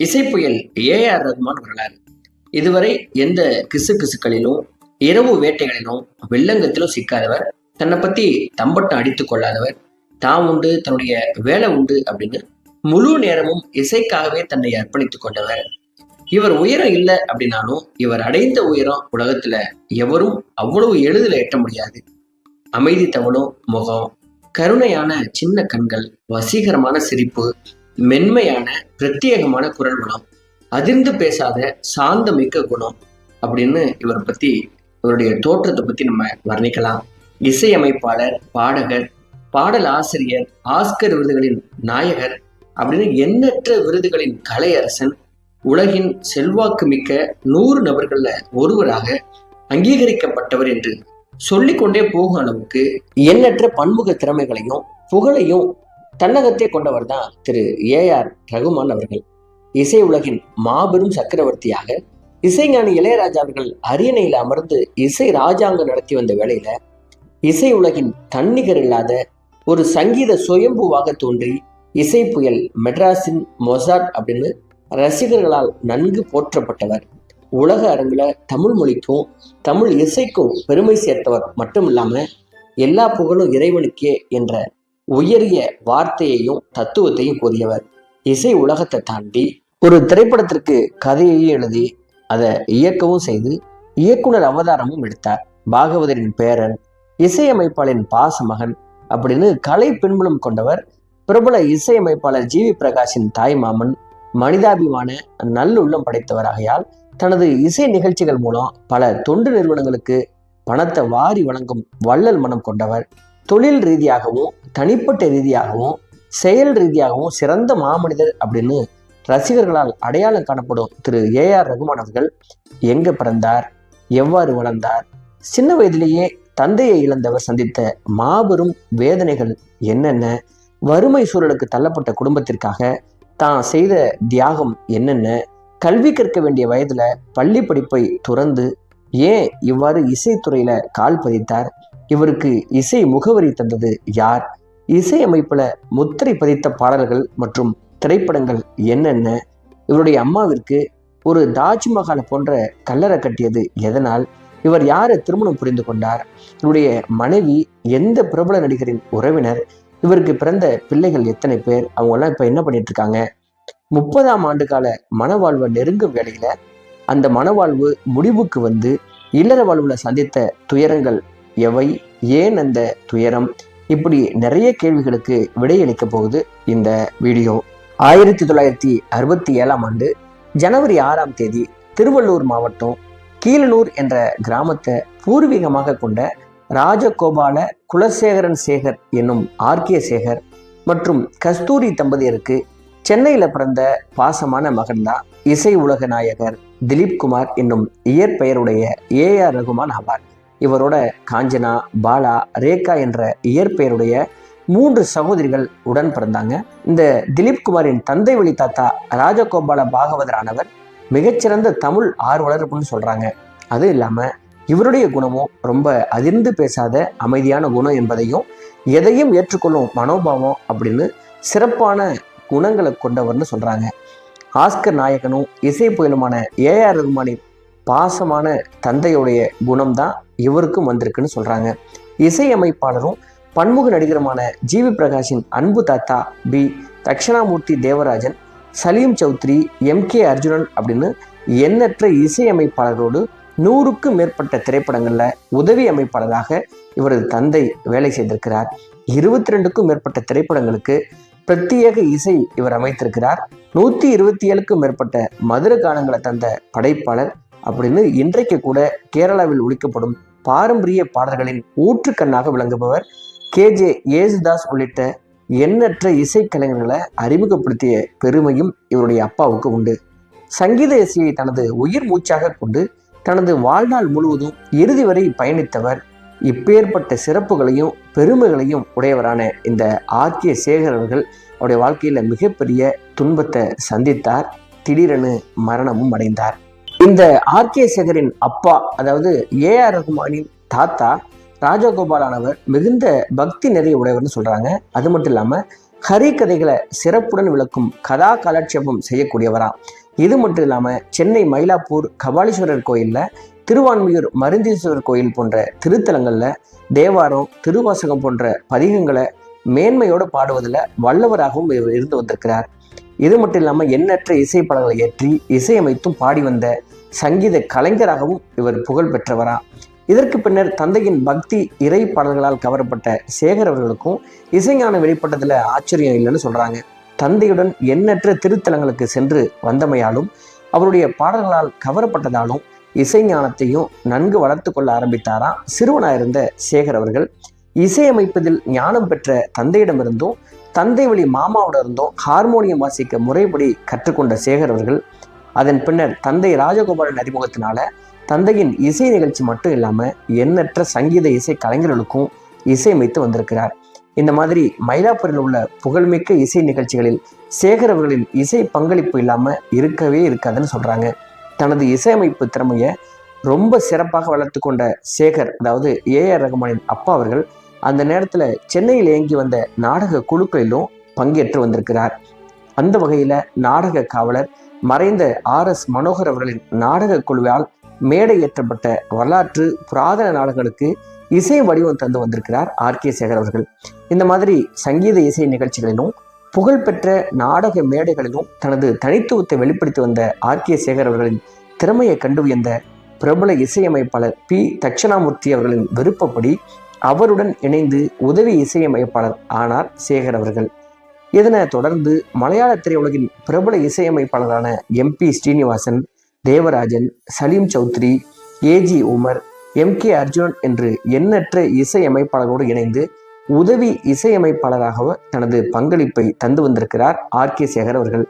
இசைப்புயல் A R Rahman வரலாறு இதுவரை எந்த கிசு கிசுக்களிலும் இரவு வேட்டைகளிலும் வெள்ளங்கத்திலும் சிக்காதவர் தன்னை பத்தி தம்பட்டம் அடித்துக் கொள்ளாதவர் தான் உண்டு தன்னுடைய வேலை உண்டு அப்படின்னு முழு நேரமும் இசைக்காகவே தன்னை அர்ப்பணித்துக் கொண்டவர். இவர் உயரம் இல்லை அப்படின்னாலும் இவர் அடைந்த உயரம் உலகத்துல எவரும் அவ்வளவு எளிதில் எட்ட முடியாது. அமைதி தவளும் முகம் கருணையான சின்ன கண்கள் வசீகரமான சிரிப்பு மென்மையான பிரத்யேகமான குரல் குணம் அதிர்ந்து பேசாத சாந்தமிக்க குணம் அப்படின்னு இவரை பத்தி இவருடைய தோற்றத்தை பத்தி நம்ம வர்ணிக்கலாம். இசையமைப்பாளர் பாடகர் பாடல் ஆசிரியர் ஆஸ்கர் விருதுகளின் நாயகர் அப்படின்னு எண்ணற்ற விருதுகளின் கலையரசன் உலகின் செல்வாக்கு மிக்க நூறு நபர்கள்ல ஒருவராக அங்கீகரிக்கப்பட்டவர் என்று சொல்லிக்கொண்டே போகும் அளவுக்கு எண்ணற்ற பன்முக திறமைகளையும் புகழையும் தன்னகத்தே கொண்டவர் தான் திரு ஏ ஆர் ரகுமான் அவர்கள். இசை உலகின் மாபெரும் சக்கரவர்த்தியாக இசைஞானி இளையராஜா அவர்கள் அரியணையில் அமர்ந்து இசை ராஜாங்கம் நடத்தி வந்த வேளையில இசை உலகின் தன்னிகர் இல்லாத ஒரு சங்கீத சுயம்புவாக தோன்றி இசை புயல் மெட்ராஸின் மொசாட் அப்படின்னு ரசிகர்களால் நன்கு போற்றப்பட்டவர். உலக அரங்குல தமிழ் மொழிக்கும் தமிழ் இசைக்கும் பெருமை சேர்த்தவர் மட்டும் இல்லாம எல்லா புகழும் இறைவனுக்கே என்ற உயரிய வார்த்தையையும் தத்துவத்தையும் கூறியவர். இசை உலகத்தை தாண்டி ஒரு திரைப்படத்திற்கு கதையையும் எழுதி அதை இயக்கவும் செய்து இயக்குனர் அவதாரமும் எடுத்தார். பாகவதரின் பேரன் இசையமைப்பாளரின் பாசமகன் அப்படின்னு கலை பின்புலம் கொண்டவர் பிரபல இசையமைப்பாளர் ஜி வி பிரகாஷின் தாய் மாமன் மனிதாபிமான நல்லுள்ளம் படைத்தவராகையால் தனது இசை நிகழ்ச்சிகள் மூலம் பல தொண்டு நிறுவனங்களுக்கு பணத்தை வாரி வழங்கும் வள்ளல் மனம் கொண்டவர். தொழில் ரீதியாகவும் தனிப்பட்ட ரீதியாகவும் செயல் ரீதியாகவும் சிறந்த மாமனிதர் அப்படின்னு ரசிகர்களால் அடையாளம் காணப்படும் திரு ஏ ஆர் ரகுமான் அவர்கள் எங்க பிறந்தார் எவ்வாறு வளர்ந்தார் சின்ன வயதிலேயே தந்தையை இழந்தவர் சந்தித்த மாபெரும் வேதனைகள் என்னென்ன வறுமை சூழலுக்கு தள்ளப்பட்ட குடும்பத்திற்காக தான் செய்த தியாகம் என்னென்ன கல்வி கற்க வேண்டிய வயதுல பள்ளி படிப்பை துறந்து ஏன் இவ்வாறு இசைத்துறையில கால் பதித்தார் இவருக்கு இசை முகவரி தந்தது யார்? இசை அமைப்பில் முத்திரை பதித்த பாடல்கள் மற்றும் திரைப்படங்கள் என்னென்ன? இவருடைய அம்மாவிற்கு ஒரு தாஜ்மஹால் போன்ற கல்லறை கட்டியது எதனால்? இவர் யாரை திருமணம் புரிந்து கொண்டார்? இவருடைய மனைவி எந்த பிரபல நடிகரின் உறவினர்? இவருக்கு பிறந்த பிள்ளைகள் எத்தனை பேர்? அவங்கெல்லாம் இப்போ என்ன பண்ணிட்டு இருக்காங்க முப்பதாம் ஆண்டு கால மனவாழ்வை நெருங்கும் வேளையில அந்த மனவாழ்வு முடிவுக்கு வந்து இல்லற வாழ்வுல சந்தித்த துயரங்கள் எவை ஏன் அந்த துயரம்? இப்படி நிறைய கேள்விகளுக்கு விடையளிக்க போகுது இந்த வீடியோ. ஆயிரத்தி தொள்ளாயிரத்தி அறுபத்தி ஏழாம் ஆண்டு ஜனவரி ஆறாம் தேதி திருவள்ளூர் மாவட்டம் கீழனூர் என்ற கிராமத்தை பூர்வீகமாக கொண்ட ராஜகோபால குலசேகரன் சேகர் என்னும் ஆர்கே சேகர் மற்றும் கஸ்தூரி தம்பதியருக்கு சென்னையில் பிறந்த பாசமான மகன்தான் இசை உலக நாயகர் திலீப் குமார் என்னும் இயற்பெயருடைய ஏ ஆர் ரகுமான் ஆவார். இவரோட காஞ்சனா பாலா ரேகா என்ற இயற்பெயருடைய மூன்று சகோதரிகள் உடன் பிறந்தாங்க. இந்த திலீப் குமாரின் தந்தை வழி தாத்தா ராஜகோபால பாகவதரானவர் மிகச்சிறந்த தமிழ் ஆர்வலர் அப்படின்னு சொல்றாங்க. அது இல்லாம இவருடைய குணமும் ரொம்ப அதிர்ந்து பேசாத அமைதியான குணம் என்பதையும் எதையும் ஏற்றுக்கொள்ளும் மனோபாவம் அப்படின்னு சிறப்பான குணங்களை கொண்டவர்னு சொல்றாங்க. ஆஸ்கர் நாயகனும் இசை புயலுமான ஏ ஆர் ரகுமானின் பாசமான தந்தையுடைய குணம்தான் இவருக்கும் வந்திருக்குன்னு சொல்கிறாங்க இசையமைப்பாளரும் பன்முக நடிகருமான ஜிவி பிரகாஷின் அன்பு தாத்தா P Dakshinamoorthy Devarajan Saleem Chowdhury M K Arjunan அப்படின்னு எண்ணற்ற இசையமைப்பாளரோடு நூறுக்கும் மேற்பட்ட திரைப்படங்களில் உதவி அமைப்பாளராக இவரது தந்தை வேலை செய்திருக்கிறார். இருபத்தி ரெண்டுக்கும் மேற்பட்ட திரைப்படங்களுக்கு பிரத்யேக இசை இவர் அமைத்திருக்கிறார். நூற்றி இருபத்தி ஏழுக்கும் மேற்பட்ட மதுர கானங்களை தந்த படைப்பாளர் அப்படின்னு இன்றைக்கு கூட கேரளாவில் ஒழிக்கப்படும் பாரம்பரிய பாடல்களின் ஊற்றுக்கண்ணாக விளங்குபவர் கே ஜே ஏசுதாஸ் உள்ளிட்ட எண்ணற்ற இசைக்கலைஞர்களை அறிமுகப்படுத்திய பெருமையும் இவருடைய அப்பாவுக்கு உண்டு. சங்கீத இசையை தனது உயிர் மூச்சாக கொண்டு தனது வாழ்நாள் முழுவதும் இறுதி வரை பயணித்தவர் இப்பேற்பட்ட சிறப்புகளையும் பெருமைகளையும் உடையவரான இந்த ஆர்கே சேகர் அவர்கள் அவருடைய வாழ்க்கையில் மிகப்பெரிய துன்பத்தை சந்தித்தார். திடீரென மரணமும் அடைந்தார். இந்த ஆர்கே சேகரின் அப்பா அதாவது ஏ ஆர் ரகுமானின் தாத்தா ராஜகோபாலானவர் மிகுந்த பக்தி நிறைய உடையவர்னு சொல்றாங்க. அது மட்டும் இல்லாம ஹரி கதைகளை சிறப்புடன் விளக்கும் கதா காலட்சேபம் செய்யக்கூடியவரா. இது மட்டும் இல்லாமல் சென்னை மயிலாப்பூர் கபாலீஸ்வரர் கோயிலில் திருவான்மியூர் மருந்தீஸ்வரர் கோயில் போன்ற திருத்தலங்களில் தேவாரம் திருவாசகம் போன்ற பதிகங்களை மேன்மையோடு பாடுவதில் வல்லவராகவும் இவர் இருந்து வந்திருக்கிறார். இது மட்டும் இல்லாமல் எண்ணற்ற இசைப்படங்களை ஏற்றி இசையமைத்தும் பாடி வந்த சங்கீத கலைஞராகவும் இவர் புகழ் பெற்றவரா. இதற்கு பின்னர் தந்தையின் பக்தி இறை பாடல்களால் கவரப்பட்ட சேகர் அவர்களுக்கும் இசைஞானம் வெளிப்பட்டதில் ஆச்சரியம் இல்லைன்னு சொல்கிறாங்க தந்தையுடன் எண்ணற்ற திருத்தலங்களுக்கு சென்று வந்தமையாலும் அவருடைய பாடல்களால் கவரப்பட்டதாலும் இசைஞானத்தையும் நன்கு வளர்த்து கொள்ள ஆரம்பித்தாராம் சிறுவனாக இருந்த சேகர் அவர்கள். இசையமைப்பதில் ஞானம் பெற்ற தந்தையிடமிருந்தும் தந்தை வழி மாமாவோட இருந்தும் ஹார்மோனியம் வாசிக்க முறைப்படி கற்றுக்கொண்ட சேகர் அவர்கள். அதன் பின்னர் தந்தை ராஜகோபாலன் அறிமுகத்தினால தந்தையின் இசை நிகழ்ச்சி மட்டும் இல்லாமல் எண்ணற்ற சங்கீத இசை கலைஞர்களுக்கும் இசையமைத்து வந்திருக்கிறார். இந்த மாதிரி மயிலாப்பூரில் உள்ள புகழ்மிக்க இசை நிகழ்ச்சிகளில் சேகர் அவர்களின் இசை பங்களிப்பு இல்லாமல் இருக்கவே இருக்காதுன்னு சொல்கிறாங்க தனது இசையமைப்பு திறமையை ரொம்ப சிறப்பாக வளர்த்து கொண்ட சேகர் அதாவது ஏஆர் ரகுமானின் அப்பா அவர்கள் அந்த நேரத்தில் சென்னையில் இயங்கி வந்த நாடக குழுக்களிலும் பங்கேற்று வந்திருக்கிறார். அந்த வகையில் நாடக காவலர் மறைந்த ஆர் எஸ் மனோகர் அவர்களின் நாடக குழுவால் மேடை ஏற்றப்பட்ட வரலாற்று புராதன நாடகங்களுக்கு இசை வடிவம் தந்து வந்திருக்கிறார் ஆர் கே சேகர் அவர்கள். இந்த மாதிரி சங்கீத இசை நிகழ்ச்சிகளிலும் புகழ்பெற்ற நாடக மேடைகளிலும் தனது தனித்துவத்தை வெளிப்படுத்தி வந்த ஆர் கே சேகர் அவர்களின் திறமையை கண்டு வியந்த பிரபல இசையமைப்பாளர் பி. தட்சணாமூர்த்தி அவர்களின் விருப்பப்படி அவருடன் இணைந்து உதவி இசையமைப்பாளர் ஆனார் சேகர் அவர்கள். இதனை தொடர்ந்து மலையாள திரையுலகின் பிரபல இசையமைப்பாளரான M B Sreenivasan Devarajan Saleem Chowdhury A G Umar M K Arjunan என்று எண்ணற்ற இசையமைப்பாளரோடு இணைந்து உதவி இசையமைப்பாளராக தனது பங்களிப்பை தந்து வந்திருக்கிறார் ஆர் கே சேகர் அவர்கள்.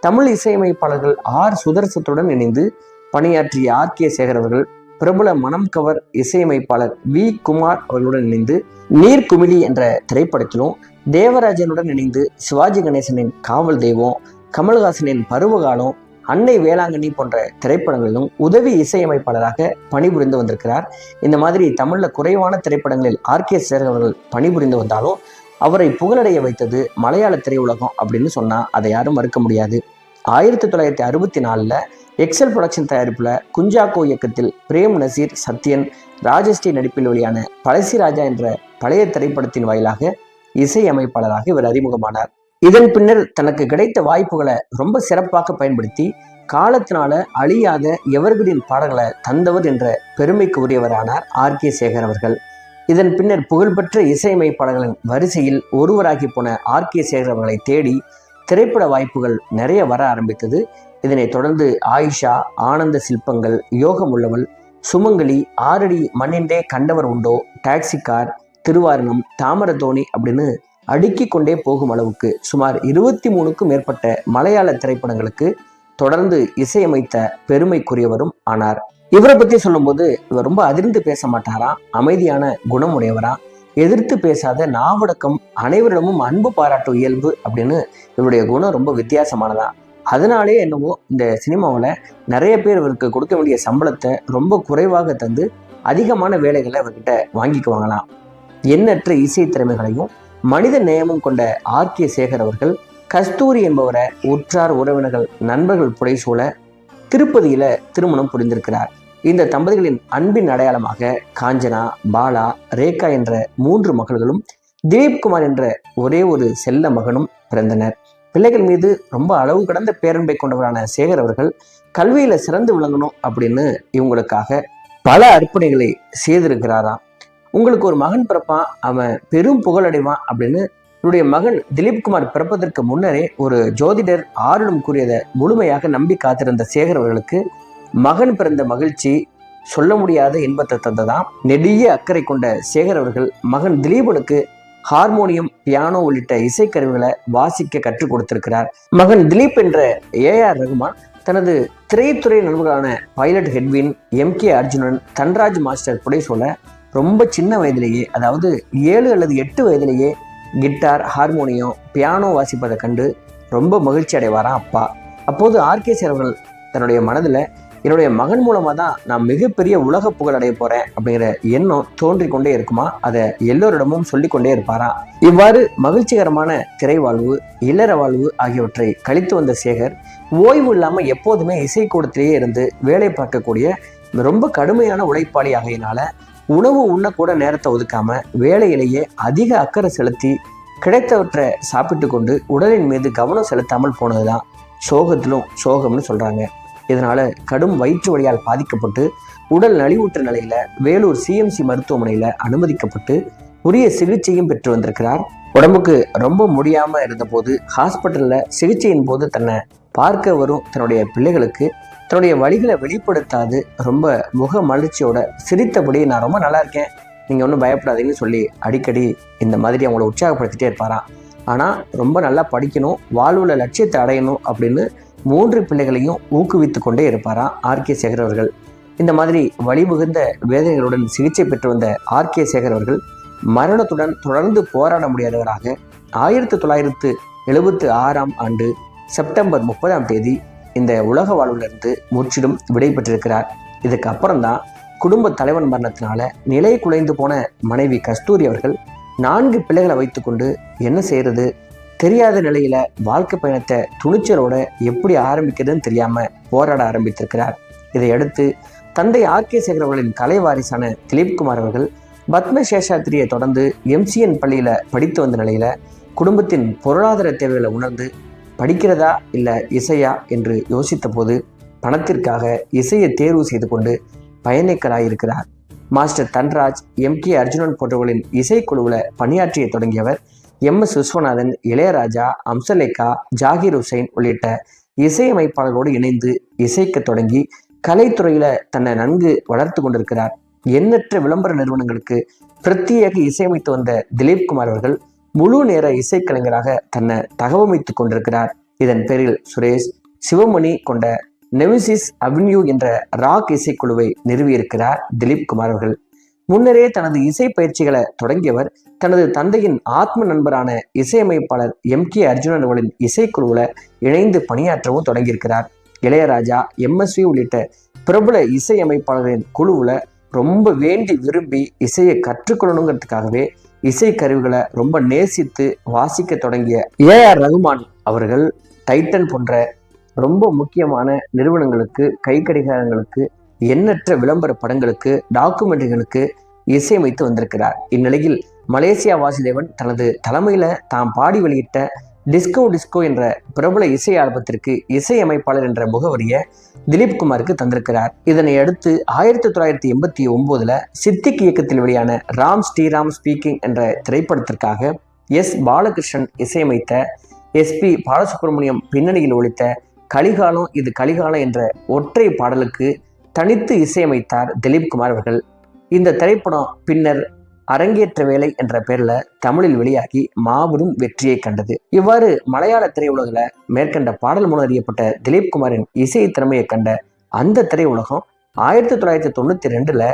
தமிழ் இசையமைப்பாளர்கள் ஆர் சுதர்சத்துடன் இணைந்து பணியாற்றிய ஆர் கே சேகர் அவர்கள் பிரபல மனம் கவர் இசையமைப்பாளர் வி குமார் அவர்களுடன் இணைந்து நீர்க்குமிழி என்ற திரைப்படத்திலும் தேவராஜனுடன் இணைந்து சிவாஜி கணேசனின் காவல் தெய்வம் கமல்ஹாசனின் பருவகாலம் அன்னை வேளாங்கண்ணி போன்ற திரைப்படங்களிலும் உதவி இசையமைப்பாளராக பணிபுரிந்து வந்திருக்கிறார். இந்த மாதிரி தமிழில் குறைவான திரைப்படங்களில் ஆர். கே. சேகர் அவர்கள் பணிபுரிந்து வந்தாலும் அவரை புகழடைய வைத்தது மலையாள திரையுலகம் அப்படின்னு சொன்னால் அதை யாரும் மறுக்க முடியாது. ஆயிரத்தி தொள்ளாயிரத்தி அறுபத்தி நாலில் எக்ஸல் ப்ரொடக்ஷன் தயாரிப்பில் குஞ்சாக்கோ இயக்கத்தில் பிரேம் நசீர் சத்யன் ராஜஸ்ரீ நடிப்பில் வெளியான பழசி ராஜா என்ற பழைய திரைப்படத்தின் வாயிலாக இசையமைப்பாளராக இவர் அறிமுகமானார். இதன் பின்னர் தனக்கு கிடைத்த வாய்ப்புகளை ரொம்ப சிறப்பாக பயன்படுத்தி காலத்தினால அழியாத எவர்களின் பாடல்களை தந்தவர் என்ற பெருமைக்கு உரியவரானார் ஆர். கே. சேகர் அவர்கள். இதன் பின்னர் புகழ்பெற்ற இசையமைப்பாளர்களின் வரிசையில் ஒருவராகி போன ஆர். கே. சேகர் அவர்களை தேடி திரைப்பட வாய்ப்புகள் நிறைய வர ஆரம்பித்தது. இதனைத் தொடர்ந்து ஆயிஷா ஆனந்த சிற்பங்கள் யோகம் உள்ளவள் சுமங்கலி ஆறடி மண்ணின்றே கண்டவர் உண்டோ டாக்ஸி கார் திருவாரணம் தாமரதோணி அப்படின்னு அடுக்கி கொண்டே போகும் அளவுக்கு சுமார் இருபத்தி மூணுக்கும் மேற்பட்ட மலையாள திரைப்படங்களுக்கு தொடர்ந்து இசையமைத்த பெருமைக்குரியவரும் ஆனார். இவரை பற்றி சொல்லும்போது இவர் ரொம்ப அதிர்ந்து பேச மாட்டாரா? அமைதியான குணமுடையவரா? எதிர்த்து பேசாத நாவடக்கம் அனைவரிடமும் அன்பு பாராட்டும் இயல்பு அப்படின்னு இவருடைய குணம் ரொம்ப வித்தியாசமானதா? அதனாலே என்னவோ இந்த சினிமாவில் நிறைய பேர் இவருக்கு கொடுக்க வேண்டிய சம்பளத்தை ரொம்ப குறைவாக தந்து அதிகமான வேலைகளை இவர்கிட்ட வாங்கிக்குவாங்களாம். எண்ணற்ற இசை திறமைகளையும் மனித நேயமும் கொண்ட ஆர். கே. சேகர் அவர்கள் கஸ்தூரி என்பவரை உற்றார் உறவினர்கள் நண்பர்கள் புடைசூழ திருப்பதியில திருமணம் புரிந்திருக்கிறார். இந்த தம்பதிகளின் அன்பின் அடையாளமாக காஞ்சனா பாலா ரேகா என்ற மூன்று மகள்களும் திலீப்குமார் என்ற ஒரே ஒரு செல்ல மகனும் பிறந்தனர். பிள்ளைகள் மீது ரொம்ப அளவு கடந்த பேரன்பை கொண்டவரான சேகர் அவர்கள் கல்வியில சிறந்து விளங்கணும் அப்படின்னு இவங்களுக்காக பல அர்ப்பணிகளை செய்திருக்கிறாராம். உங்களுக்கு ஒரு மகன் பிறப்பான் அவன் பெரும் புகழடைவான் அப்படின்னு என்னுடைய மகன் திலீப்குமார் பிறப்பதற்கு முன்னரே ஒரு ஜோதிடர் ஆருடம் கூறியதை முழுமையாக நம்பி காத்திருந்த சேகர் அவர்களுக்கு மகன் பிறந்த மகிழ்ச்சி சொல்ல முடியாத இன்பத்தை தந்ததாம். நெடிய அக்கறை கொண்ட சேகர் அவர்கள் மகன் திலீபனுக்கு ஹார்மோனியம் பியானோ உள்ளிட்ட இசைக்கருவிகளை வாசிக்க கற்றுக் கொடுத்திருக்கிறார். மகன் திலீப் என்ற ஏஆர் ரகுமான் தனது திரைத்துறை நண்பர்களான pilot Hedwin M K Arjunan Dhanraj master புடைசோல ரொம்ப சின்ன வயதிலேயே அதாவது ஏழு அல்லது எட்டு வயதிலேயே கிட்டார் ஹார்மோனியம் பியானோ வாசிப்பதை கண்டு ரொம்ப மகிழ்ச்சி அடைவாராம் அப்பா. அப்போது ஆர்கே அவர்கள் தன்னுடைய மனதில் என்னுடைய மகன் மூலமாக தான் நான் மிகப்பெரிய உலக புகழ் அடைய போகிறேன் அப்படிங்கிற எண்ணம் தோன்றிக் கொண்டே இருக்குமா? அதை எல்லோரிடமும் சொல்லிக்கொண்டே இருப்பாராம் இவ்வாறு மகிழ்ச்சிகரமான திரை வாழ்வு இல்லற வாழ்வு ஆகியவற்றை கழித்து வந்த சேகர் ஓய்வு இல்லாமல் எப்போதுமே இசைக்கூடத்திலேயே இருந்து வேலை பார்க்கக்கூடிய ரொம்ப கடுமையான உழைப்பாளி ஆகையினால உணவு உண்ணக்கூட நேரத்தை ஒதுக்காம வேலையிலேயே அதிக அக்கறை செலுத்தி கிடைத்தவற்றை சாப்பிட்டு கொண்டு உடலின் மீது கவனம் செலுத்தாமல் போனதுதான் சோகத்திலும் சோகம்னு சொல்கிறாங்க இதனால் கடும் வயிற்று வழியால் பாதிக்கப்பட்டு உடல் நலிவுற்ற நிலையில் வேலூர் சிஎம்சி மருத்துவமனையில் அனுமதிக்கப்பட்டு உரிய சிகிச்சையும் பெற்று வந்திருக்கிறார். உடம்புக்கு ரொம்ப முடியாமல் இருந்தபோது ஹாஸ்பிட்டலில் சிகிச்சையின் போது தன்னை பார்க்க வரும் தன்னுடைய பிள்ளைகளுக்கு தன்னுடைய வழிகளை வெளிப்படுத்தாது. ரொம்ப முக மலர்ச்சியோட சிரித்தபடி நான் ரொம்ப நல்லா இருக்கேன். நீங்கள் ஒன்றும் பயப்படாதீங்கன்னு சொல்லி அடிக்கடி இந்த மாதிரி அவங்கள உற்சாகப்படுத்திட்டே இருப்பாராம் ஆனால் ரொம்ப நல்லா படிக்கணும் வாழ்வில் லட்சியத்தை அடையணும் அப்படின்னு மூன்று பிள்ளைகளையும் ஊக்குவித்து கொண்டே இருப்பாராம் ஆர்கே சேகர் அவர்கள். இந்த மாதிரி வழிமிகுந்த வேதனைகளுடன் சிகிச்சை பெற்று வந்த ஆர்கே சேகர் அவர்கள் மரணத்துடன் தொடர்ந்து போராட முடியாதவராக ஆயிரத்தி தொள்ளாயிரத்து எழுபத்து ஆறாம் ஆண்டு செப்டம்பர் முப்பதாம் தேதி இந்த உலக வாழ்விலிருந்து முற்றிலும் விடை பெற்றிருக்கிறார் இதுக்கு அப்புறம்தான் குடும்ப தலைவன் மரணத்தினால நிலை குலைந்து போன மனைவி கஸ்தூரி அவர்கள் நான்கு பிள்ளைகளை வைத்துக்கொண்டு என்ன செய்யறது? தெரியாத நிலையில வாழ்க்கை பயணத்தை துணிச்சலோட எப்படி ஆரம்பிக்கிறதுன்னு தெரியாம போராட ஆரம்பித்திருக்கிறார். இதையடுத்து தந்தை ஆர். கே. சேகர் அவர்களின் கலை வாரிசான திலீப்குமார் அவர்கள் பத்ம சேஷாத்திரியை தொடர்ந்து எம்சிஎன் பள்ளியில படித்து வந்த நிலையில குடும்பத்தின் பொருளாதார தேவைகளை உணர்ந்து படிக்கிறதா இல்லை இசையா என்று யோசித்தபோது பணத்திற்காக இசையை தேர்வு செய்து கொண்டு பயணிக்கலாயிருக்கிறார். Master Dhanraj M K Arjunan போன்றவர்களின் இசைக்குழுவில் பணியாற்றிய தொடங்கியவர் எம் எஸ் விஸ்வநாதன் இளையராஜா அம்சலேகா ஜாகிர் ஹுசைன் உள்ளிட்ட இசையமைப்பாளர்களோடு இணைந்து இசைக்க தொடங்கி கலைத்துறையில் தன்னை நன்கு வளர்த்து கொண்டிருக்கிறார். எண்ணற்ற விளம்பர நிறுவனங்களுக்கு பிரத்யேக இசையமைத்து வந்த திலீப் குமார் அவர்கள் முழு நேர இசைக்கலைஞராக தன்னை தகவமைத்துக் கொண்டிருக்கிறார். இதன் பேரில் சுரேஷ் சிவமணி கொண்ட நெவிசிஸ் அவென்யூ என்ற ராக் இசைக்குழுவை நிறுவியிருக்கிறார் திலீப் குமார் அவர்கள். முன்னரே தனது இசை பயிற்சிகளை தொடங்கியவர் தனது தந்தையின் ஆத்ம நண்பரான இசையமைப்பாளர் எம் கே அர்ஜுனன் அவர்களின் இசைக்குழுவில் இணைந்து பணியாற்றவும் தொடங்கியிருக்கிறார். இளையராஜா எம்எஸ்வி உள்ளிட்ட பிரபல இசையமைப்பாளர்களின் குழுவில் ரொம்ப வேண்டி விரும்பி இசையை கற்றுக்கொள்ளணுங்கிறதுக்காகவே இசை கருவிகளை ரொம்ப நேசித்து வாசிக்க தொடங்கிய ஏ ஆர் ரகுமான் அவர்கள் டைட்டன் போன்ற ரொம்ப முக்கியமான நிறுவனங்களுக்கு கை கடிகாரங்களுக்கு எண்ணற்ற விளம்பர படங்களுக்கு டாக்குமெண்ட்ரிகளுக்கு இசையமைத்து வந்திருக்கிறார். இந்நிலையில் மலேசியா வாசுதேவன் தனது தலைமையில தாம் பாடி வெளியிட்ட டிஸ்கோ டிஸ்கோ என்ற பிரபல இசை ஆல்பத்திற்கு இசையமைப்பாளர் என்ற முகவரியை திலீப் குமாருக்கு தந்திருக்கிறார். இதனை அடுத்து ஆயிரத்தி தொள்ளாயிரத்தி எண்பத்தி ஒன்பதுல சித்திக் இயக்கத்தில் வெளியான ராம் ஸ்ரீராம் ஸ்பீக்கிங் என்ற திரைப்படத்திற்காக எஸ். பாலகிருஷ்ணன் இசையமைத்த எஸ்பி பாலசுப்ரமணியம் பின்னணியில் ஒழித்த கலிகாலம் இது கலிகாலம் என்ற ஒற்றை பாடலுக்கு தனித்து இசையமைத்தார் திலீப் குமார் அவர்கள். இந்த திரைப்படம் பின்னர் அரங்கேற்ற வேலை என்ற பெயர்ல தமிழில் வெளியாகி மாபெரும் வெற்றியை கண்டது. இவ்வாறு மலையாள திரையுலகில் மேற்கண்ட பாடல் மூலம் அறியப்பட்ட திலீப் குமாரின் இசை திறமையை கண்ட அந்த திரையுலகம் ஆயிரத்தி தொள்ளாயிரத்தி தொண்ணூத்தி ரெண்டுல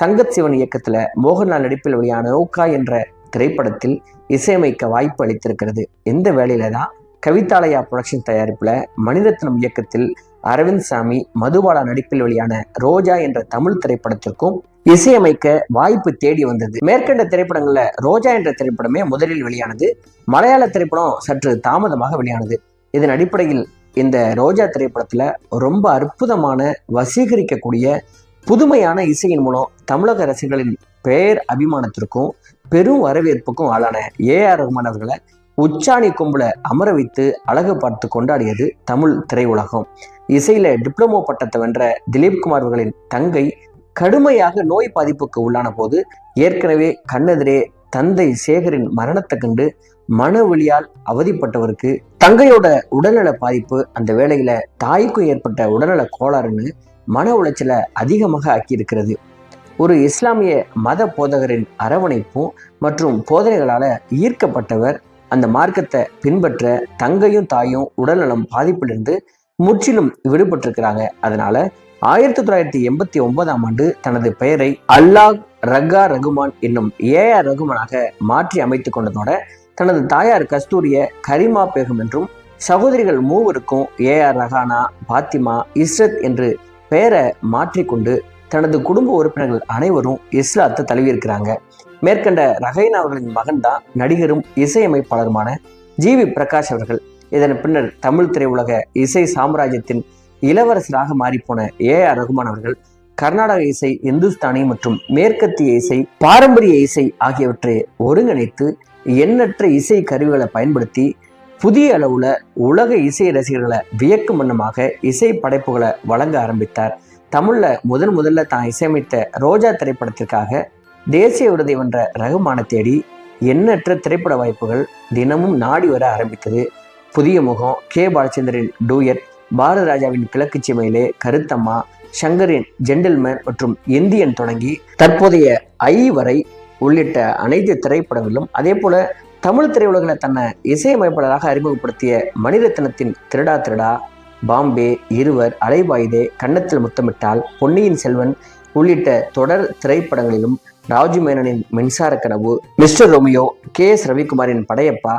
சங்கத் சிவன் இயக்கத்துல மோகன்லால் நடிப்பில் வெளியான நோக்கா என்ற திரைப்படத்தில் இசையமைக்க வாய்ப்பு அளித்திருக்கிறது. இந்த வேலையில தான் கவிதாலயா புரொடக்ஷன் தயாரிப்புல மணிரத்னம் இயக்கத்தில் அரவிந்த் சாமி மதுபாலா நடிப்பில் வெளியான ரோஜா என்ற தமிழ் திரைப்படத்திற்கும் இசையமைக்க வாய்ப்பு தேடி வந்தது. மேற்கண்ட திரைப்படங்கள்ல ரோஜா என்ற திரைப்படமே முதலில் வெளியானது. மலையாள திரைப்படம் சற்று தாமதமாக வெளியானது. இதன் அடிப்படையில் இந்த ரோஜா திரைப்படத்துல ரொம்ப அற்புதமான வசீகரிக்கக்கூடிய புதுமையான இசையின் மூலம் தமிழக ரசிகர்களின் பெயர் அபிமானத்திற்கும் பெரும் வரவேற்புக்கும் ஆளான ஏ ஆர் ரஹ்மான் அவர்களை உச்சாணி கொம்புல அமர வைத்து அழகு பார்த்து கொண்டாடியது தமிழ் திரையுலகம். இசையில டிப்ளமோ பட்டத்தை வென்ற திலீப்குமார் அவர்களின் தங்கை கடுமையாக நோய் பாதிப்புக்கு உள்ளான போது ஏற்கனவே கண்ணெதிரே தந்தை சேகரின் மரணத்தை கண்டு மனவெளியால் அவதிப்பட்டவருக்கு தங்கையோட உடல்நல பாதிப்பு அந்த வேளையில தாய்க்கும் ஏற்பட்ட உடல்நல கோளாறுன்னு மன உளைச்சலை அதிகமாக ஆக்கியிருக்கிறது. ஒரு இஸ்லாமிய மத போதகரின் அரவணைப்பும் மற்றும் போதனைகளால ஈர்க்கப்பட்டவர் அந்த மார்க்கத்தை பின்பற்ற தங்கையும் தாயும் உடல்நலம் பாதிப்பிலிருந்து முற்றிலும் விடுபட்டிருக்கிறாங்க. அதனால ஆயிரத்தி தொள்ளாயிரத்தி எண்பத்தி ஒன்பதாம் ஆண்டு தனது பெயரை அல்லாஹ் ரகா ரகுமான் என்னும் ஏ ஆர் ரகுமானாக மாற்றி அமைத்துக் கொண்டதோட தனது தாயார் கஸ்தூரிய கரிமா பேகம் என்றும் சகோதரிகள் மூவருக்கும் ஏ ஆர் ரஹானா பாத்திமா இஸ்ரத் என்று பெயரை மாற்றிக்கொண்டு தனது குடும்ப உறுப்பினர்கள் அனைவரும் இஸ்லாத்தை தழுவியிருக்கிறாங்க. மேற்கண்ட ரஹைனா அவர்களின் மகன்தான் நடிகரும் இசையமைப்பாளருமான ஜி வி பிரகாஷ் அவர்கள். இதன் பின்னர் தமிழ் திரையுலக இசை சாம்ராஜ்யத்தின் இளவரசராக மாறிப்போன ஏ ஆர் ரகுமான் அவர்கள் கர்நாடக இசை இந்துஸ்தானி மற்றும் மேற்கத்திய இசை பாரம்பரிய இசை ஆகியவற்றை ஒருங்கிணைத்து எண்ணற்ற இசை கருவிகளை பயன்படுத்தி புதிய அளவுல உலக இசை ரசிகர்களை வியக்கும் வண்ணமாக இசை படைப்புகளை வழங்க ஆரம்பித்தார். தமிழ்ல முதன் முதல்ல தான் இசையமைத்த ரோஜா திரைப்படத்திற்காக தேசிய விருதை வென்ற ரகுமான தேடி எண்ணற்ற திரைப்பட வாய்ப்புகள் தினமும் நாடி வர ஆரம்பித்தது. புதிய முகம் கே. பாலச்சந்திரன் டூயட் பாரத ராஜாவின் கிழக்கு சிமையிலே கருத்தம்மா சங்கரின் ஜென்டில்மேன் மற்றும் இந்தியன் தொடங்கி தற்போதைய ஐ வரை உள்ளிட்ட அனைத்து திரைப்படங்களிலும் அதே போல தமிழ் திரையுலகில் தன்னை இசையமைப்பாளராக அறிமுகப்படுத்திய மணிரத்னத்தின் திருடா திருடா பாம்பே இருவர் அலைபாயுதே கன்னத்தில் முத்தமிட்டால் பொன்னியின் செல்வன் உள்ளிட்ட தொடர் திரைப்படங்களிலும் Raju மேனனின் Minsara Kanavu mister Romeo K. S. ரவிக்குமாரின் Padayappa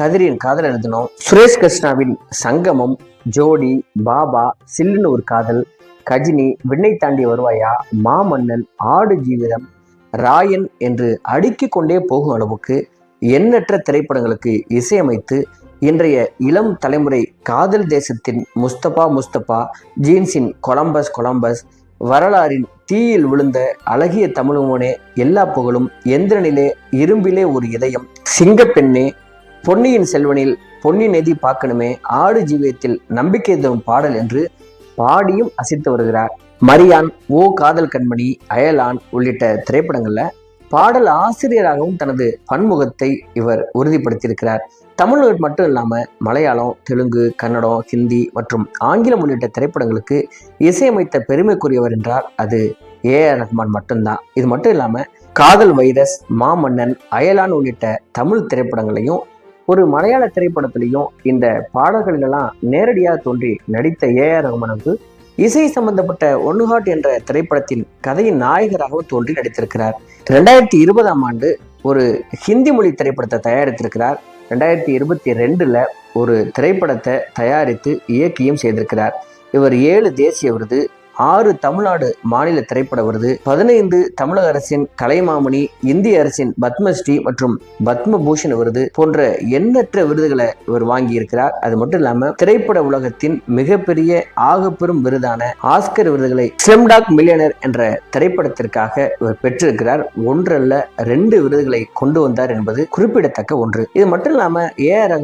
கதிரின் காதல் எழுதினோம் சுரேஷ் கிருஷ்ணாவின் சங்கமம் ஜோடி பாபா சில்லுன்னு ஒரு காதல் கஜினி விண்ணை தாண்டி வருவாயா மாமன்னன் ஆடு ஜீவிதம் ராயன் என்று அடுக்கி கொண்டே போகும் அளவுக்கு எண்ணற்ற திரைப்படங்களுக்கு இசையமைத்து இன்றைய இளம் தலைமுறை காதல் தேசத்தின் முஸ்தபா முஸ்தபா ஜீன்ஸின் கொலம்பஸ் கொலம்பஸ் வரலாறின் தீயில் விழுந்த அழகிய தமிழுமோனே எல்லா புகழும் எந்திரனிலே இரும்பிலே ஒரு இதயம் சிங்கப்பெண்ணே பொன்னியின் செல்வனில் பொன்னி நெதி பார்க்கணுமே ஆடு ஜீவியத்தில் நம்பிக்கை தரும் பாடல் என்று பாடியும் அசைத்து வருகிறார். மரியான் ஓ காதல் கண்மணி அயலான் உள்ளிட்ட திரைப்படங்கள்ல பாடல் ஆசிரியராகவும் தனது பன்முகத்தை இவர் உறுதிப்படுத்தியிருக்கிறார். தமிழ் மட்டும் இல்லாமல் மலையாளம் தெலுங்கு கன்னடம் ஹிந்தி மற்றும் ஆங்கிலம் உள்ளிட்ட திரைப்படங்களுக்கு இசையமைத்த பெருமைக்குரியவர் என்றால் அது ஏ ஆர் ரஹ்மான் மட்டும்தான். இது மட்டும் இல்லாமல் காதல் வைரஸ் மாமன்னன் அயலான் உள்ளிட்ட தமிழ் திரைப்படங்களையும் ஒரு மலையாள திரைப்படத்திலையும் இந்த பாடல்களெல்லாம் நேரடியாக தோன்றி நடித்த ஏ ஆர் ரகுமனுக்கு இசை சம்பந்தப்பட்ட ஒன்னுஹாட் என்ற திரைப்படத்தின் கதையின் நாயகராகவும் தோன்றி நடித்திருக்கிறார். ரெண்டாயிரத்தி இருபதாம் ஆண்டு ஒரு ஹிந்தி மொழி திரைப்படத்தை தயாரித்திருக்கிறார். ரெண்டாயிரத்தி இருபத்தி ரெண்டில் ஒரு திரைப்படத்தை தயாரித்து இயக்கியும் செய்திருக்கிறார். இவர் ஏழு தேசிய விருது ஆறு தமிழ்நாடு மாநில திரைப்பட விருது பதினைந்து தமிழக அரசின் கலைமாமணி இந்திய அரசின் பத்மஸ்ரீ மற்றும் பத்மபூஷன் விருது போன்ற எண்ணற்ற விருதுகளை இவர் வாங்கியிருக்கிறார். அது மட்டும் இல்லாம திரைப்பட உலகத்தின் மிகப்பெரிய ஆகப்பெரும் விருதான ஆஸ்கர் விருதுகளை ஸ்லம்டாக் மில்லியனர் என்ற திரைப்படத்திற்காக இவர் பெற்றிருக்கிறார். ஒன்றல்ல ரெண்டு விருதுகளை கொண்டு வந்தார் என்பது குறிப்பிடத்தக்க ஒன்று. இது மட்டும் இல்லாம ஏ ஆர்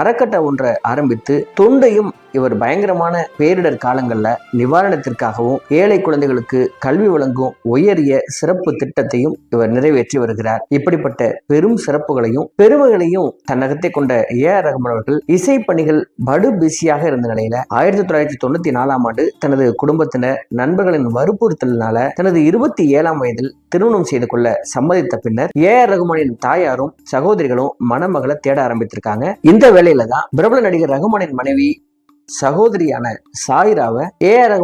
அறக்கட்ட ஒன்றை ஆரம்பித்து தொண்டையும் இவர் பயங்கரமான பேரிடர் காலங்களில் நிவாரணத்திற்காகவும் ஏழை குழந்தைகளுக்கு கல்வி வழங்கும் உயரிய சிறப்பு திட்டத்தையும் இவர் நிறைவேற்றி வருகிறார். இப்படிப்பட்ட பெரும் சிறப்புகளையும் பெருமைகளையும் தன்னகத்தை கொண்ட ஏ ஆர் ரஹ்மான் அவர்கள் இசை பணிகள் படு பிஸியாக இருந்த நிலையில ஆயிரத்தி தொள்ளாயிரத்தி தொண்ணூத்தி நாலாம் ஆண்டு தனது குடும்பத்தினர் நண்பர்களின் வற்புறுத்தலினால தனது இருபத்தி ஏழாம் வயதில் திருமணம் செய்து கொள்ள சம்மதித்த பின்னர் ஏ ஆர் ரகுமானின் தாயாரும் சகோதரிகளும் மணமகளை தேட ஆரம்பித்திருக்காங்க. இந்த வேலையில தான் பிரபல நடிகர் ரகுமானின் மனைவி சகோதரியான சாயிராவை ஏ ஆர்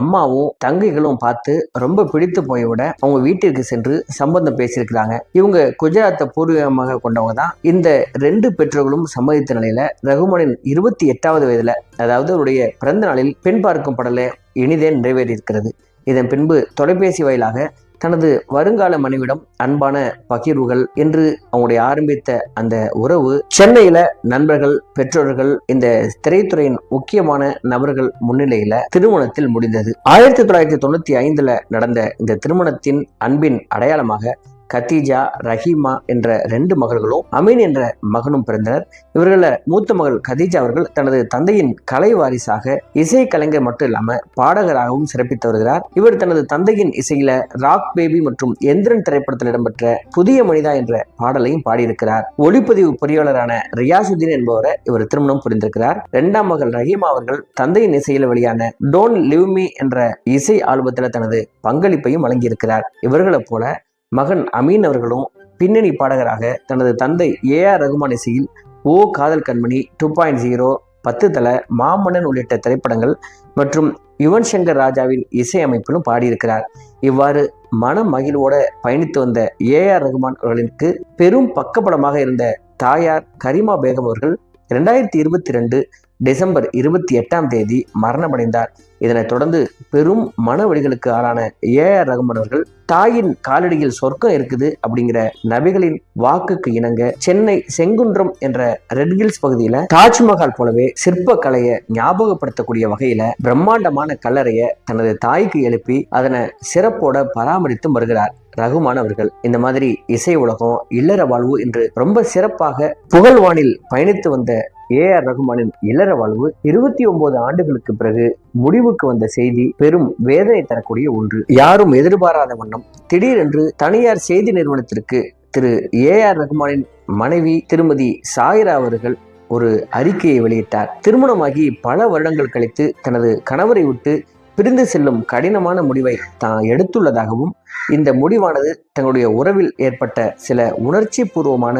அம்மாவும் தங்கைகளும் பார்த்து ரொம்ப பிடித்து போய் விட அவங்க வீட்டிற்கு சென்று சம்பந்தம் பேசியிருக்கிறாங்க. இவங்க குஜராத்தை பூர்வீகமாக கொண்டவங்க தான். இந்த ரெண்டு பெற்றோர்களும் சம்மதித்த நிலையில ரகுமனின் இருபத்தி எட்டாவது வயதுல அதாவது அவருடைய பிறந்த நாளில் பெண் பார்க்கும் படலை இனிதே நிறைவேறியிருக்கிறது. இதன் பின்பு தொலைபேசி வாயிலாக தனது வருங்கால மனைவிடம் அன்பான பகிர்வுகள் என்று அவங்களுடைய ஆரம்பித்த அந்த உறவு சென்னையில நண்பர்கள் பெற்றோர்கள் இந்த திரைத்துறையின் முக்கியமான நபர்கள் முன்னிலையில திருமணத்தில் முடிந்தது. ஆயிரத்தி தொள்ளாயிரத்தி தொண்ணூத்தி ஐந்துல நடந்த இந்த திருமணத்தின் அன்பின் அடையாளமாக கத்தீஜா ரஹீமா என்ற ரெண்டு மகள்களும் அமீன் என்ற மகனும் பிறந்தனர். இவர்கள மூத்த மகள் கதீஜா அவர்கள் தனது தந்தையின் கலை வாரிசாக இசை கலைஞர் மட்டும் இல்லாம பாடகராகவும் சிறப்பித்து வருகிறார். இவர் தனது தந்தையின் இசையில ராக் பேபி மற்றும் எந்திரன் திரைப்படத்தில் இடம்பெற்ற புதிய மனிதா என்ற பாடலையும் பாடியிருக்கிறார். ஒளிப்பதிவு பொறியாளரான ரியாசுதீன் என்பவரை இவர் திருமணம் புரிந்திருக்கிறார். இரண்டாம் மகள் ரஹீமா அவர்கள் தந்தையின் இசையில் வெளியான டோன் லிவ் மீ என்ற இசை ஆல்பத்தில் தனது பங்களிப்பையும் வழங்கியிருக்கிறார். இவர்களைப் போல மகன் அமீன் அவர்களும் பின்னணி பாடகராக தனது தந்தை ஏ ஆர் ரகுமான் இசையில் ஓ காதல் கண்மணி டூ பாயிண்ட் ஜீரோ பத்து தல மாமன்னன் உள்ளிட்ட திரைப்படங்கள் மற்றும் யுவன் சங்கர் ராஜாவின் இசையமைப்பிலும் பாடியிருக்கிறார். இவ்வாறு மன மகிழ்வோட பயணித்து வந்த ஏ ஆர் ரகுமான் அவர்களுக்கு பெரும் பக்கபலமாக இருந்த தாயார் கரிமா பேகம் அவர்கள் இரண்டாயிரத்தி இருபத்தி ரெண்டு டிசம்பர் இருபத்தி எட்டாம் தேதி மரணமடைந்தார். இதனைத் தொடர்ந்து பெரும் மன வழிகளுக்கு ஆளான ஏ ஆர் ரகுமான் அவர்கள் தாயின் காலடியில் சொர்க்கம் இருக்குது அப்படிங்கிற நபிகளின் வாக்குக்கு இணங்க சென்னை செங்குன்றம் என்ற ரெட் ஹில்ஸ் பகுதியில தாஜ்மஹால் போலவே சிற்ப கலையை ஞாபகப்படுத்தக்கூடிய வகையில பிரம்மாண்டமான கல்லறைய தனது தாய்க்கு எழுப்பி அதனை சிறப்போட பராமரித்து வருகிறார். ரகுமான் அவர்கள் இந்த மாதிரி இசை உலகம் இல்லற வாழ்வு என்று ரொம்ப சிறப்பாக புகழ்வானில் பயணித்து வந்த ஏ ஆர் ரகுமானின் இல்லற வாழ்வு இருபத்தி ஒன்பது ஆண்டுகளுக்கு பிறகு முடிவுக்கு வந்த செய்தி பெரும் வேதனை தரக்கூடிய ஒன்று. யாரும் எதிர்பாராத வண்ணம் திடீரென்று தனியார் செய்தி நிறுவனத்திற்கு திரு ஏ ஆர் ரகுமானின் மனைவி திருமதி சாயிரா அவர்கள் ஒரு அறிக்கையை வெளியிட்டார். திருமணமாகி பல வருடங்கள் கழித்து தனது கணவரை விட்டு பிரிந்து செல்லும் கடினமான முடிவை தான் எடுத்துள்ளதாகவும் இந்த முடிவானது தங்களுடைய உறவில் ஏற்பட்ட சில உணர்ச்சி பூர்வமான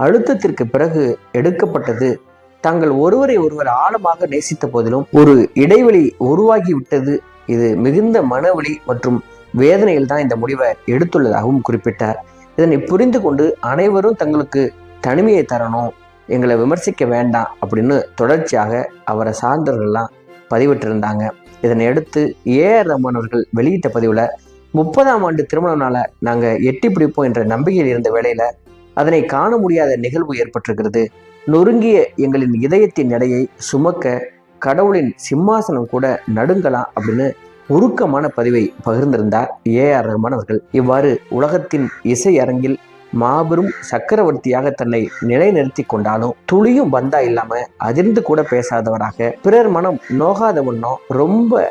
அழுத்தத்திற்கு பிறகு எடுக்கப்பட்டது. தாங்கள் ஒருவரை ஒருவர் ஆழமாக நேசித்த போதிலும் ஒரு இடைவெளி உருவாகிவிட்டது. இது மிகுந்த மனவழி மற்றும் வேதனையில் தான் இந்த முடிவை எடுத்துள்ளதாகவும் குறிப்பிட்டார். இதனை புரிந்து கொண்டு அனைவரும் தங்களுக்கு தனிமையை தரணும் எங்களை விமர்சிக்க வேண்டாம் அப்படின்னு தொடர்ச்சியாக அவரை சார்ந்தவர்கள்லாம் பதிவிட்டிருந்தாங்க. இதனை அடுத்து ஏ ஆர் ரஹ்மான் அவர்கள் வெளியிட்ட பதிவில் முப்பதாம் ஆண்டு திருமண நாளை நாங்கள் எட்டி பிடிப்போம் என்ற நம்பிக்கையில் இருந்த வேளையில அதனை காண முடியாத நிகழ்வு ஏற்பட்டிருக்கிறது. நொறுங்கிய எங்களின் இதயத்தின் எடையை சுமக்க கடவுளின் சிம்மாசனம் கூட நடுங்கலாம் அப்படின்னு உருக்கமான பதிவை பகிர்ந்திருந்தார் ஏ ஆர் ரஹ்மான் அவர்கள். இவ்வாறு உலகத்தின் இசை அரங்கில் மாபெரும் சக்கரவர்த்தியாக தன்னை நிலைநிறுத்தி கொண்டாலும் துளியும் பந்தா இல்லாம அதிர்ந்து கூட பேசாதவராக பிறர் மனம் நோகாத வண்ணம் ரொம்ப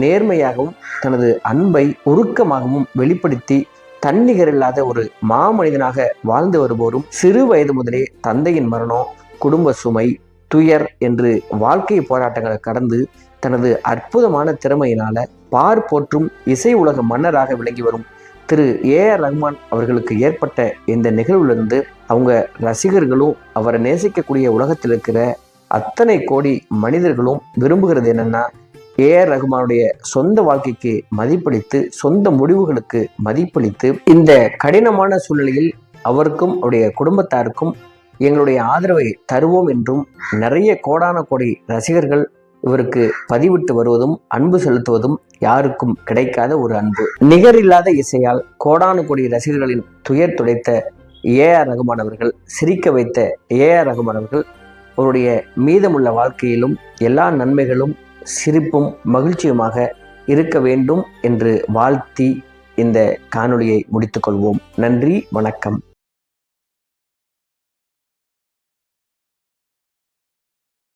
நேர்மையாகவும் தனது அன்பை உருக்கமாகவும் வெளிப்படுத்தி தன்னிகரில்லாத ஒரு மாமனிதனாக வாழ்ந்து வருபவரும் சிறு வயது முதலே தந்தையின் மரணம் குடும்ப சுமை துயர் என்று வாழ்க்கை போராட்டங்களை கடந்து தனது அற்புதமான திறமையினால பார் போற்றும் இசை உலக மன்னராக விளங்கி வரும் திரு ஏ ஆர் ரஹ்மான் அவர்களுக்கு ஏற்பட்ட இந்த நிகழ்வுலேருந்து அவங்க ரசிகர்களும் அவரை நேசிக்கக்கூடிய உலகத்தில் இருக்கிற அத்தனை கோடி மனிதர்களும் விரும்புகிறது என்னென்னா ஏ ஆர் ரஹ்மானுடைய சொந்த வாழ்க்கைக்கு மதிப்பளித்து சொந்த முடிவுகளுக்கு மதிப்பளித்து இந்த கடினமான சூழ்நிலையில் அவருக்கும் அவருடைய குடும்பத்தாருக்கும் எங்களுடைய ஆதரவை தருவோம் என்றும் நிறைய கோடான கோடி ரசிகர்கள் இவருக்கு பதிவிட்டு வருவதும் அன்பு செலுத்துவதும் யாருக்கும் கிடைக்காத ஒரு அன்பு. நிகரில்லாத இசையால் கோடானு கோடி ரசிகர்களின் துயர் துடைத்த ஏ ஆர் ரகுமான் அவர்கள் சிரிக்க வைத்த ஏ ஆர் ரகுமான் அவர்கள் அவருடைய மீதமுள்ள வாழ்க்கையிலும் எல்லா நன்மைகளும் சிரிப்பும் மகிழ்ச்சியுமாக இருக்க வேண்டும் என்று வாழ்த்தி இந்த காணொளியை முடித்துக்கொள்வோம் நன்றி வணக்கம்.